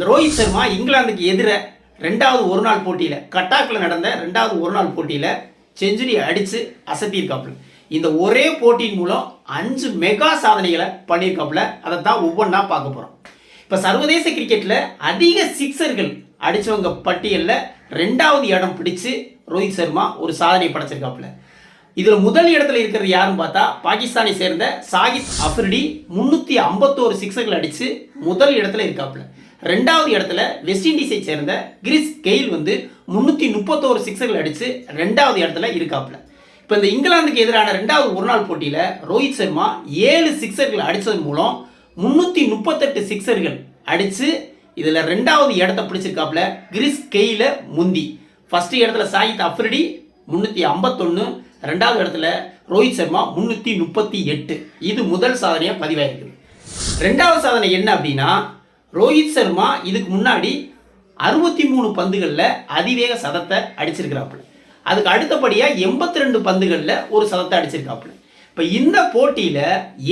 இந்த ரோஹித் சர்மா இங்கிலாந்துக்கு எதிர ரெண்டாவது ஒரு நாள் போட்டியில் கட்டாக்கில் நடந்த ரெண்டாவது ஒரு நாள் போட்டியில் செஞ்சுரி அடித்து அசத்தியிருக்காப்புல இந்த ஒரே போட்டியின் மூலம் அஞ்சு மெகா சாதனைகளை பண்ணியிருக்காப்புல. அதை தான் ஒவ்வொன்றா பார்க்க போகிறோம் இப்போ சர்வதேச கிரிக்கெட்டில் அதிக சிக்ஸர்கள் அடித்தவங்க பட்டியலில் ரெண்டாவது இடம் பிடிச்சு ரோஹித் சர்மா ஒரு சாதனை படைச்சிருக்காப்புல. இதில் முதல் இடத்துல இருக்கிறது யாருன்னு பார்த்தா பாகிஸ்தானை சேர்ந்த சாகித் அஃப்ரிடி முந்நூற்றி ஐம்பத்தோரு சிக்ஸர்கள் அடித்து முதல் இடத்துல இருக்காப்புல. ரெண்டாவது இடத்துல வெஸ்ட் இண்டீஸை சேர்ந்த கிரிஸ் கெயில் வந்து முந்நூற்றி முப்பத்தோரு சிக்ஸர்கள் அடித்து ரெண்டாவது இடத்துல இருக்காப்புல. இப்போ இந்த இங்கிலாந்துக்கு எதிரான ரெண்டாவது ஒரு நாள் போட்டியில் ரோஹித் சர்மா ஏழு சிக்ஸர்கள் அடித்ததன் மூலம் முந்நூற்றி முப்பத்தெட்டு சிக்ஸர்கள் அடித்து இதில் ரெண்டாவது இடத்த பிடிச்சிருக்காப்புல கிரிஸ் கெயில முந்தி. ஃபஸ்ட்டு இடத்துல சாகித் அஃப்ரிடி முந்நூற்றி ஐம்பத்தொன்று ரெண்டாவது இடத்துல ரோஹித் சர்மா முந்நூற்றி முப்பத்தி எட்டு. இது முதல் சாதனையாக பதிவாயிருக்குது ரெண்டாவது சாதனை என்ன அப்படின்னா ரோஹித் சர்மா இதுக்கு முன்னாடி அறுபத்தி மூணு பந்துகளில் அதிவேக சதத்தை அடிச்சிருக்கிறாப்புல. அதுக்கு அடுத்தபடியாக எண்பத்தி ரெண்டு பந்துகளில் ஒரு சதத்தை அடிச்சிருக்காப்புல. இப்போ இந்த போட்டியில்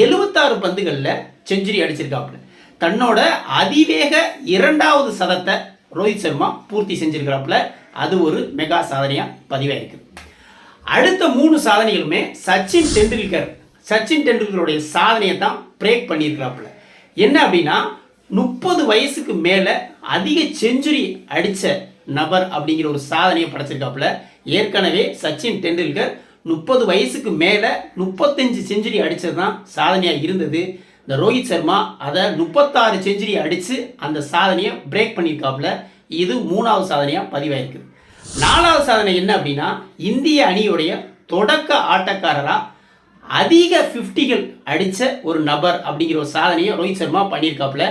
எழுபத்தாறு பந்துகளில் செஞ்சுரி அடிச்சிருக்காப்புல. தன்னோட அதிவேக இரண்டாவது சதத்தை ரோஹித் சர்மா பூர்த்தி செஞ்சிருக்கிறாப்புல. அது ஒரு மெகா சாதனையாக பதிவாயிருக்குது அடுத்த மூணு சாதனைகளுமே சச்சின் டெண்டுல்கர் சச்சின் டெண்டுல்கருடைய சாதனையை தான் பிரேக் பண்ணியிருக்கிறாப்புல. என்ன அப்படின்னா முப்பது வயசுக்கு மேலே அதிக செஞ்சுரி அடித்த நபர் அப்படிங்கிற ஒரு சாதனையை படைச்சிருக்காப்புல. ஏற்கனவே சச்சின் டெண்டுல்கர் முப்பது வயசுக்கு மேலே முப்பத்தஞ்சு செஞ்சுரி அடித்தது தான் சாதனையாக இருந்தது. இந்த ரோஹித் சர்மா அதை முப்பத்தாறு செஞ்சுரி அடித்து அந்த சாதனையை பிரேக் பண்ணியிருக்காப்புல. இது மூணாவது சாதனையாக பதிவாயிருக்குது நாலாவது சாதனை என்ன அப்படின்னா இந்திய அணியுடைய தொடக்க ஆட்டக்காரராக அதிக ஃபிஃப்டிகள் அடித்த ஒரு நபர் அப்படிங்கிற ஒரு சாதனையை ரோஹித் சர்மா பண்ணியிருக்காப்புல.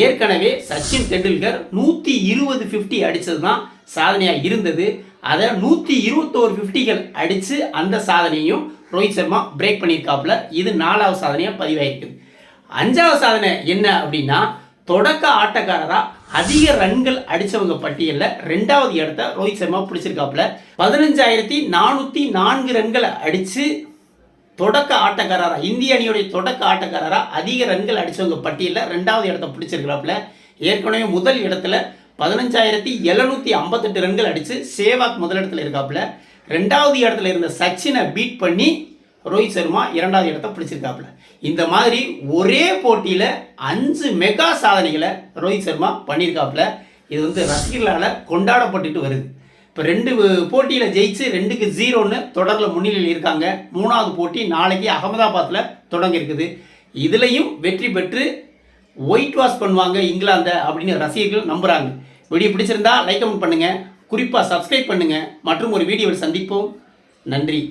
ஏற்கனவே சச்சின் டெண்டுல்கர் நூற்றி இருபது ஃபிஃப்டி அடித்தது தான் சாதனையாக இருந்தது. அதை நூற்றி இருபத்தோரு ஃபிஃப்டிகள் அடித்து அந்த சாதனையும் ரோஹித் சர்மா பிரேக் பண்ணியிருக்காப்புல. இது நாலாவது சாதனையாக பதிவாயிருக்குது. அஞ்சாவது சாதனை என்ன அப்படின்னா தொடக்க ஆட்டக்காரராக அதிக ரன்கள் அடித்தவங்க பட்டியலில் ரெண்டாவது இடத்த ரோஹித் சர்மா பிடிச்சிருக்காப்புல. பதினஞ்சாயிரத்தி நானூற்றி நான்கு ரன்களை அடித்து தொடக்க ஆட்டக்காரரா இந்திய அணியுடைய தொடக்க ஆட்டக்காரரா அதிக ரன்கள் அடித்தவங்க பட்டியலில் ரெண்டாவது இடத்த பிடிச்சிருக்கிறாப்புல. ஏற்கனவே முதல் இடத்துல பதினஞ்சாயிரத்தி எழுநூத்தி ஐம்பத்தெட்டு ரன்கள் அடித்து சேவாக் முதலிடத்தில் இருக்காப்புல. ரெண்டாவது இடத்துல இருந்த சச்சினை பீட் பண்ணி ரோஹித் சர்மா இரண்டாவது இடத்த பிடிச்சிருக்காப்புல. இந்த மாதிரி ஒரே போட்டியில் அஞ்சு மெகா சாதனைகளை ரோஹித் சர்மா பண்ணியிருக்காப்புல இது வந்து ரசிகர்களால் கொண்டாடப்பட்டுட்டு வருது. இப்போ ரெண்டு போட்டியில் ஜெயிச்சு ரெண்டுக்கு ஜீரோன்னு தொடரில் முன்னிலையில் இருக்காங்க. மூணாவது போட்டி நாளைக்கு அகமதாபாத்தில் தொடங்க இருக்குது. இதுலேயும் வெற்றி பெற்று ஒயிட் வாஷ் பண்ணுவாங்க இங்கிலாந்தை அப்படின்னு ரசிகர்கள் நம்புகிறாங்க வீடியோ பிடிச்சிருந்தா லைக் கமெண்ட் பண்ணுங்கள் குறிப்பாக சப்ஸ்கிரைப் பண்ணுங்கள் மற்றும் ஒரு வீடியோவில் சந்திப்போம். நன்றி.